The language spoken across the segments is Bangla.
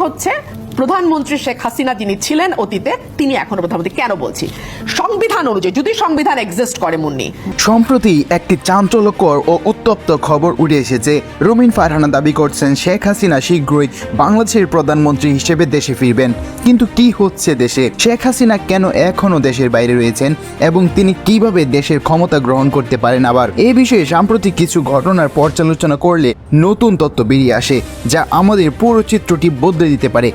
হচ্ছে প্রধানমন্ত্রী শেখ হাসিনা যিনি ছিলেন অতীতে, তিনি এখনও প্রধানমন্ত্রী। কেন বলছি? সংবিধান অনুযায়ী, যদি সংবিধান এক্সিস্ট করে মুন্নি। সম্প্রতি একটি চাঞ্চল্যকর ও উত্তপ্ত খবর উঠে এসেছে। রুমিন ফারহানা দাবি করছেন, শেখ হাসিনা শীঘ্রই বাংলাদেশের প্রধানমন্ত্রী হিসেবে দেশে ফিরবেন। কিন্তু কি হচ্ছে দেশে? শেখ হাসিনা কেন এখনও দেশের বাইরে রয়েছেন? এবং তিনি কীভাবে দেশের ক্ষমতা গ্রহণ করতে পারেন আবার? এ বিষয়ে সাম্প্রতিক কিছু ঘটনার পর্যালোচনা করলে নতুন তত্ত্ব বেরিয়ে আসে, যা আমাদের পুরো চিত্রটি বদলে দিতে পারে।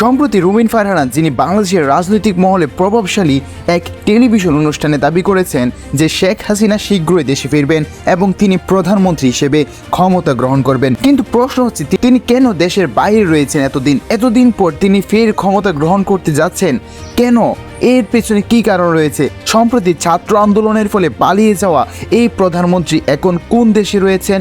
সম্প্রতি রুমিন ফারহানা, যিনি বাংলাদেশের রাজনৈতিক মহলে প্রভাবশালী এক টেলিভিশন অনুষ্ঠানে দাবি করেছেন যে শেখ হাসিনা শীঘ্রই দেশে ফিরবেন এবং তিনি প্রধানমন্ত্রী হিসেবে ক্ষমতা গ্রহণ করবেন। কিন্তু প্রশ্ন হচ্ছে, তিনি কেন দেশের বাইরে রয়েছেন এতদিন? এতদিন পর তিনি ফের ক্ষমতা গ্রহণ করতে যাচ্ছেন কেন? এর পেছনে কি কারণ রয়েছে? সম্প্রতি ছাত্র আন্দোলনের ফলে পালিয়ে যাওয়া এই প্রধানমন্ত্রী এখন কোন দেশে রয়েছেন?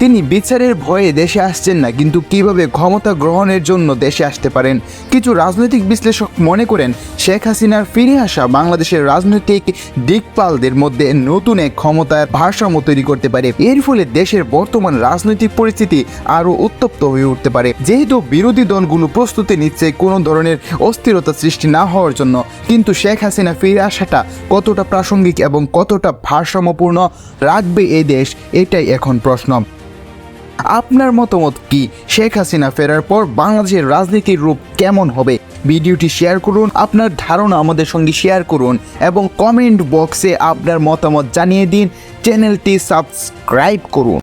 তিনি বিচারের ভয়ে দেশে আসছেন না, কিন্তু কীভাবে ক্ষমতা গ্রহণের জন্য দেশে আসতে পারেন? কিছু রাজনৈতিক বিশ্লেষক মনে করেন শেখ হাসিনার ফিরে আসা বাংলাদেশের রাজনৈতিক দিকপালদের মধ্যে নতুন এক ক্ষমতার ভারসাম্য তৈরি করতে পারে। এর ফলে দেশের বর্তমান রাজনৈতিক পরিস্থিতি আরও উত্তপ্ত হয়ে উঠতে পারে। যেহেতু বিরোধী দলগুলো প্রস্তুতি নিচ্ছে কোনো ধরনের অস্থিরতা সৃষ্টি না হওয়ার জন্য, কিন্তু শেখ হাসিনা ফিরে আসাটা কতটা প্রাসঙ্গিক এবং কতটা ভারসাম্যপূর্ণ রাখবে এই দেশ, এটাই এখন প্রশ্ন। আপনার মতামত কি? শেখ হাসিনা ফেরার পর বাংলাদেশের রাজনীতির রূপ কেমন হবে? ভিডিওটি শেয়ার করুন, আপনার ধারণা আমাদের সঙ্গে শেয়ার করুন এবং কমেন্ট বক্সে আপনার মতামত জানিয়ে দিন। চ্যানেলটি সাবস্ক্রাইব করুন।